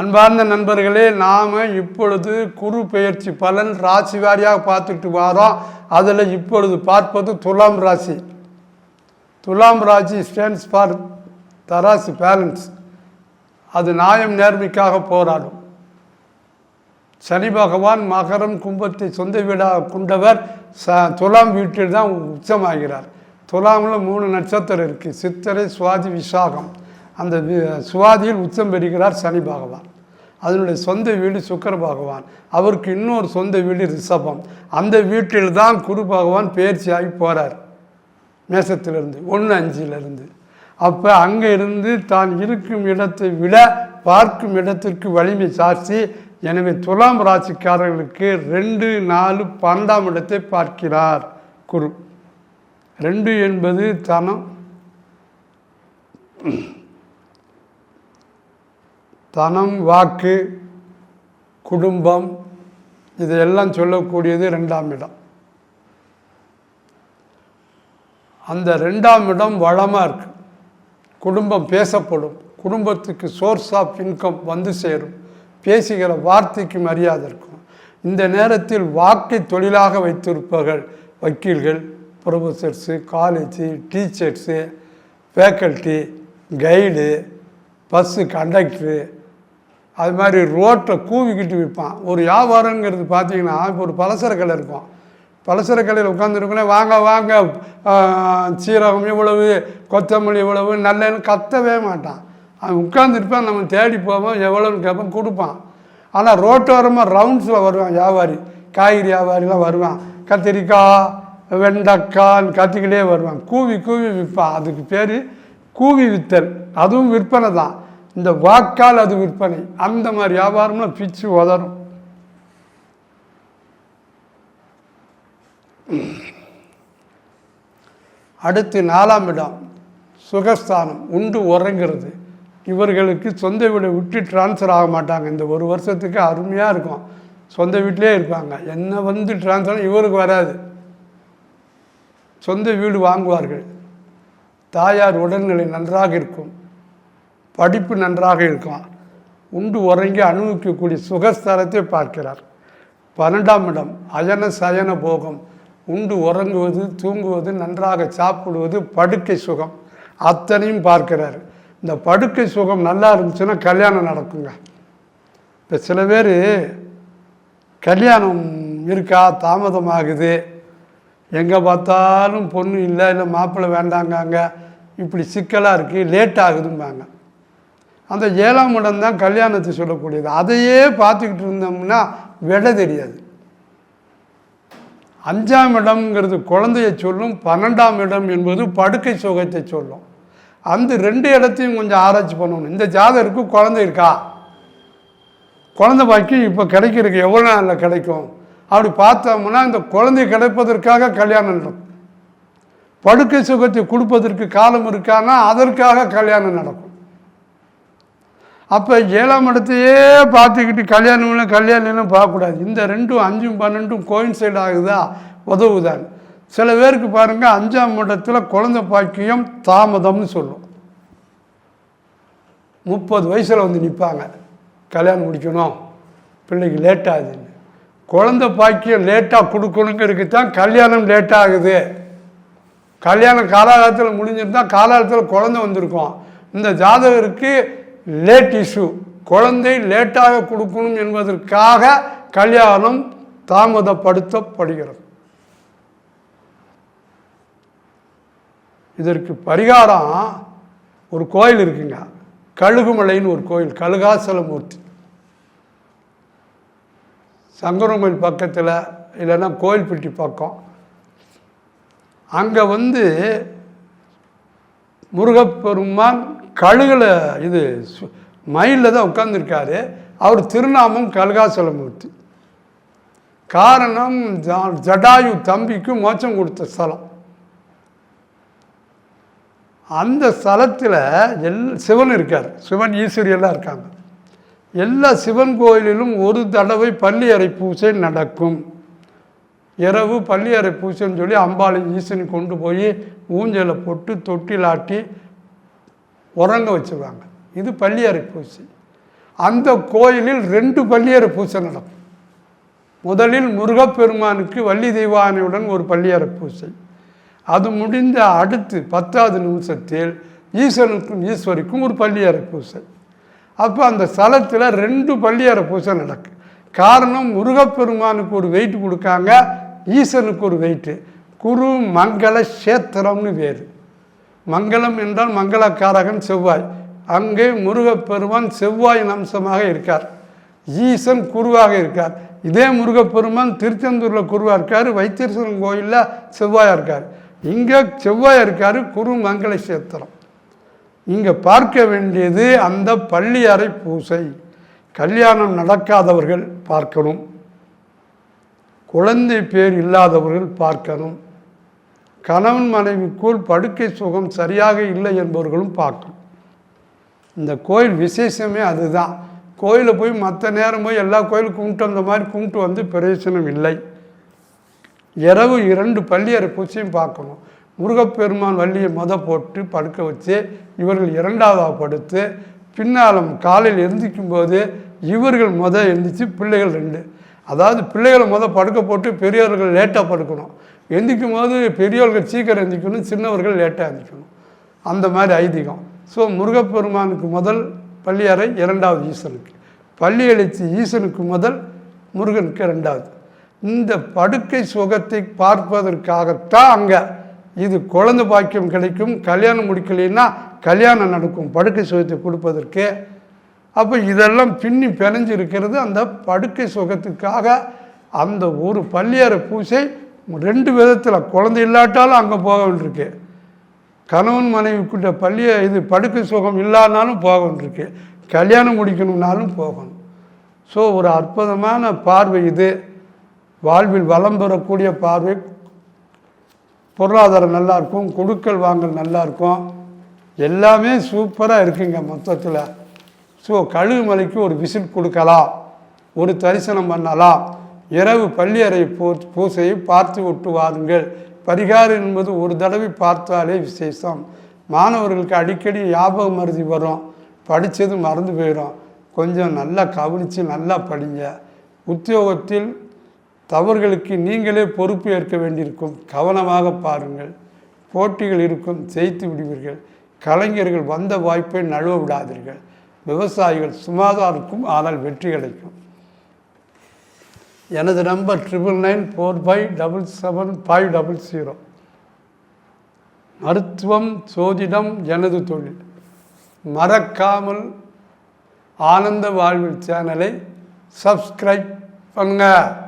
அன்பார்ந்த நண்பர்களே நாம் இப்பொழுது குரு பெயர்ச்சி பலன் ராசி வாரியாக பார்த்துட்டு வரோம். அதில் இப்பொழுது பார்ப்பது துலாம் ராசி. துலாம் ராசி ஸ்டாண்ட்ஸ் ஃபார் தராசு பேலன்ஸ் அது நியாயம் நேர்மைக்காக போராடும். சனி பகவான் மகரம் கும்பத்தை சொந்த வீடாக கொண்டவர். ச துலாம் வீட்டில் தான் உச்சமாகிறார். துலாமில் மூணு நட்சத்திரம் இருக்குது சித்திரை சுவாதி விசாகம். அந்த சுவாதியில் உச்சம் பெறுகிறார் சனி பகவான். அதனுடைய சொந்த வீடு சுக்கர பகவான். அவருக்கு இன்னொரு சொந்த வீடு ரிஷபம். அந்த வீட்டில் தான் குரு பகவான் பயிற்சியாகி போகிறார் மேசத்திலிருந்து ஒன்று அஞ்சிலிருந்து. அப்போ அங்கே இருந்து தான் இருக்கும் இடத்தை விட பார்க்கும் இடத்திற்கு வலிமை சாட்சி எனவே துலாம் ராசிக்காரர்களுக்கு ரெண்டு நாலு பன்னெண்டாம் இடத்தை பார்க்கிறார் குரு. ரெண்டு என்பது தனம். தனம் வாக்கு குடும்பம் இதையெல்லாம் சொல்லக்கூடியது ரெண்டாம் இடம். அந்த ரெண்டாம் இடம் வளமாக இருக்கு. குடும்பம் பேசப்படும். குடும்பத்துக்கு சோர்ஸ் ஆஃப் இன்கம் வந்து சேரும். பேசுகிற வார்த்தைக்கு மரியாதை இருக்கும். இந்த நேரத்தில் வாக்கை தொழிலாக வைத்திருப்பவர்கள் வக்கீல்கள் professors college teachers faculty guide bus conductor அது மாதிரி ரோட்டில் கூவிக்கிட்டு விற்பான். ஒரு வியாபாரங்கிறது பார்த்தீங்கன்னா இப்போ ஒரு பலசர கடை இருக்கும். பலசர கடையில் உட்காந்துருக்கோன்னே வாங்க வாங்க சீரகம் இவ்வளவு கொத்தமல்லி இவ்வளவு நல்லன்னு கத்தவே மாட்டான். அவன் உட்காந்துருப்பான் நம்ம தேடி போவோம் எவ்வளோன்னு கேட்போம் கொடுப்பான். ஆனால் ரோட்டோரமாக ரவுண்ட்ஸில் வருவான் வியாபாரி. காய்கறி வியாபாரிலாம் வருவான். கத்திரிக்காய் வெண்டைக்காய் கத்திக்கிட்டே வருவான். கூவி கூவி விற்பான். அதுக்கு பேர் கூவி வித்தல். அதுவும் விற்பனை தான். இந்த வாக்கால் அது விற்பனை. அந்த மாதிரி வியாபாரம்லாம் பிச்சு உதறும். அடுத்து நாலாம் இடம் சுகஸ்தானம் உண்டு உறங்கிறது. இவர்களுக்கு சொந்த வீடை விட்டு ட்ரான்ஸ்ஃபர் ஆக மாட்டாங்க. இந்த ஒரு வருஷத்துக்கு அருமையாக இருக்கும். சொந்த வீட்டிலே இருப்பாங்க. என்ன வந்து டிரான்ஸ்ஃபர் இவருக்கு வராது. சொந்த வீடு வாங்குவார்கள். தாயார் உடல்நிலை நன்றாக இருக்கும். படிப்பு நன்றாக இருக்கும். உண்டு உறங்கி அனுபவிக்கக்கூடிய சுகஸ்தரத்தை பார்க்கிறார். பன்னெண்டாம் இடம் அயன சயன போகம். உண்டு உறங்குவது தூங்குவது நன்றாக சாப்பிடுவது படுக்கை சுகம். அத்தனையும் பார்க்கிறார். இந்த படுக்கை சுகம் நல்லா இருந்துச்சுன்னா கல்யாணம் நடக்குங்க. இப்போ சில பேர் கல்யாணம் இருக்கா தாமதமாகுது. எங்கே பார்த்தாலும் பொண்ணு இல்லை இல்லை மாப்பிள்ளை வேண்டாங்காங்க. இப்படி சிக்கலாக இருக்குது லேட் ஆகுதும்பாங்க. அந்த ஏழாம் இடம் தான் கல்யாணத்தை சொல்லக்கூடியது. அதையே பார்த்துக்கிட்டு இருந்தோம்னா விட தெரியாது. அஞ்சாம் இடம்ங்கிறது குழந்தையை சொல்லும் பன்னெண்டாம் இடம் என்பது படுக்கை சுகத்தை சொல்லும். அந்த ரெண்டு இடத்தையும் கொஞ்சம் ஆராய்ச்சி பண்ணணும். இந்த ஜாதகருக்கு குழந்தை இருக்கா? குழந்தை பாக்கியம் இப்போ கிடைக்கிறதுக்கு எவ்வளோ நாளில் கிடைக்கும்? அப்படி பார்த்தோம்னா இந்த குழந்தை கிடைப்பதற்காக கல்யாணம் நடக்கும். படுக்கை சுகத்தை கொடுப்பதற்கு காலம் இருக்கான்னா அதற்காக கல்யாணம் நடக்கும். அப்போ ஏழாம் இடத்தையே பார்த்துக்கிட்டு கல்யாணம்னு கல்யாணம்னு பார்க்கக்கூடாது. இந்த ரெண்டும் அஞ்சும் பன்னெண்டும் கோயின்சைட் ஆகுதா? உதவுதான். சில பேருக்கு பாருங்கள் அஞ்சாம் இடத்துல குழந்தை பாக்கியம் தாமதம்னு சொல்லும். முப்பது வயசில் வந்து நிற்பாங்க கல்யாணம் முடிக்கணும். பிள்ளைக்கு லேட் ஆகுதுன்னு. குழந்தை பாக்கியம் லேட்டாக கொடுக்கணுங்கிறதுக்கு தான் கல்யாணம் லேட்டாகுது கல்யாணம் காலாகாலத்தில் முடிஞ்சிருந்தால் காலாகாலத்தில் குழந்தை வந்திருக்கும். இந்த ஜாதகருக்கு லேட் இஷ்யூ குழந்தை லேட்டாக கொடுக்கணும் என்பதற்காக கல்யாணம் தாமதப்படுத்தப்படுகிறது. இதற்கு பரிகாரம் ஒரு கோயில் இருக்குங்க. கழுகுமலைன்னு ஒரு கோயில் கழுகாசலமூர்த்தி. சங்கரங்கோயில் பக்கத்தில் இல்லைன்னா கோயில்பட்டி பக்கம். அங்கே வந்து முருகப்பெருமான் கழுகில் இது சு- மயிலில் தான் உட்காந்துருக்காரு அவர் திருநாமம் கல்காசலமூர்த்தி. காரணம் ஜடாயு தம்பிக்கு மோச்சம் கொடுத்த ஸ்தலம். அந்த ஸ்தலத்தில் எல் சிவன் இருக்கார். சிவன் ஈஸ்வரியெல்லாம் இருக்காங்க. எல்லா சிவன் கோயிலிலும் ஒரு தடவை பள்ளியறை பூஜை நடக்கும். இரவு பள்ளியறை பூஜைன்னு சொல்லி அம்பாளை ஈசனை கொண்டு போய் ஊஞ்சலை போட்டு தொட்டிலாட்டி உறங்க வச்சுருவாங்க. இது பள்ளியறை பூஜை அந்த கோயிலில் ரெண்டு பள்ளியறை பூஜை நடக்கும். முதலில் முருகப்பெருமானுக்கு வள்ளி தெய்வானையுடன் ஒரு பள்ளியறை பூஜை அது முடிந்த அடுத்து பத்தாவது நிமிஷத்தில் ஈஸ்வரனுக்கும் ஈஸ்வரிக்கும் ஒரு பள்ளியறை பூஜை அப்போ அந்த ஸ்தலத்தில் ரெண்டு பள்ளியறை பூஜை நடக்கு. காரணம் முருகப்பெருமானுக்கு ஒரு வெயிட் கொடுக்காங்க ஈசனுக்கு ஒரு வெயிட்டு குரு மங்கள சேத்திரம்னு வேறு. மங்களம் என்றால் மங்களக்காரகன் செவ்வாய். அங்கே முருகப்பெருமான் செவ்வாயின் அம்சமாக இருக்கார். ஈசன் குருவாக இருக்கார். இதே முருகப்பெருமான் திருச்செந்தூரில் குருவாக இருக்கார் வைத்தீஸ்வரன் கோயிலில் செவ்வாயாக இருக்கார். இங்கே செவ்வாயாக இருக்கார் குரு மங்கள சேத்திரம் இங்கே பார்க்க வேண்டியது அந்த பள்ளி அறை பூசை. கல்யாணம் நடக்காதவர்கள் பார்க்கணும். குழந்தை பேர் இல்லாதவர்கள் பார்க்கணும். கணவன் மனைவிக்குள் படுக்கை சுகம் சரியாக இல்லை என்பவர்களும் பார்க்கும் இந்த கோயில் விசேஷமே அதுதான். கோயிலில் போய் மற்ற நேரம் போய் எல்லா கோயிலும் கும்பிட்டு வந்த மாதிரி கும்பிட்டு வந்து பிரயோஜனம் இல்லை. இரவு இரண்டு பள்ளியறை பூச்சியும் பார்க்கணும். முருகப்பெருமான் வள்ளியை மொத போட்டு படுக்க வச்சு இவர்கள் இரண்டாவதாக படுத்து பின்னாலும் காலையில் எந்திரிக்கும் போது இவர்கள் மொதல் எழுந்திரிச்சு பிள்ளைகள் ரெண்டு. அதாவது பிள்ளைகளை மொதல் படுக்க போட்டு பெரியவர்கள் லேட்டாக படுக்கணும். எந்திக்கும் போது பெரியவர்கள் சீக்கிரம் எந்திக்கணும் சின்னவர்கள் லேட்டாக எந்திக்கணும். அந்த மாதிரி ஐதீகம். ஸோ முருகப்பெருமானுக்கு முதல் பள்ளியறை இரண்டாவது ஈசனுக்கு. பள்ளி எழுச்சி ஈசனுக்கு முதல் முருகனுக்கு ரெண்டாவது இந்த படுக்கை சுகத்தை பார்ப்பதற்காகத்தான் அங்கே இது குழந்த பாக்கியம் கிடைக்கும் கல்யாணம் முடிக்கலைன்னா கல்யாணம் நடக்கும் படுக்கை சுகத்தை கொடுப்பதற்கு. அப்போ இதெல்லாம் பின்னி பிணைஞ்சு இருக்கிறது அந்த படுக்கை சுகத்துக்காக அந்த ஒரு பள்ளியறை பூசை ரெண்டு விதத்தில் குழந்தை இல்லாட்டாலும் அங்கே போக வேண்டியிருக்கு. கணவன் மனைவிக்குள்ள பள்ளிய இது படுக்கை சுகம் இல்லாதனாலும் போக வேண்டியிருக்கு. கல்யாணம் முடிக்கணும்னாலும் போகணும். ஸோ ஒரு அற்புதமான பார்வை இது. வாழ்வில் வளம் பெறக்கூடிய பார்வை. பொருளாதாரம் நல்லா இருக்கும் கொடுக்கல் வாங்கல் நல்லா இருக்கும் எல்லாமே சூப்பராக இருக்குங்க மொத்தத்தில். ஸோ கழுகுமலைக்கு ஒரு விசிட் கொடுக்கலாம். ஒரு தரிசனம் பண்ணலாம். இரவு பள்ளியறை பூ பூசையை பார்த்து விட்டு வாருங்கள். பரிகாரம் என்பது ஒரு தடவை பார்த்தாலே விசேஷம். மாணவர்களுக்கு அடிக்கடி ஞாபக மருதி வரும். படித்தது மறந்து போயிடும். கொஞ்சம் நல்லா கவனித்து நல்லா படிங்க. உத்தியோகத்தில் தவறுகளுக்கு நீங்களே பொறுப்பு ஏற்க வேண்டியிருக்கும். கவனமாக பாருங்கள். போட்டிகள் இருக்கும். ஜெயித்து விடுவீர்கள். கலைஞர்கள் வந்த வாய்ப்பை நழுவ விடாதீர்கள். விவசாயிகள் சுமாராக ஆனால் வெற்றி கிடைக்கும். எனது number triple nine four five double seven five double zero. மருத்துவம் சோதிடம் எனது தொழில். மறக்காமல் ஆனந்த வாழ்வில் சேனலை சப்ஸ்கிரைப் பண்ணுங்கள்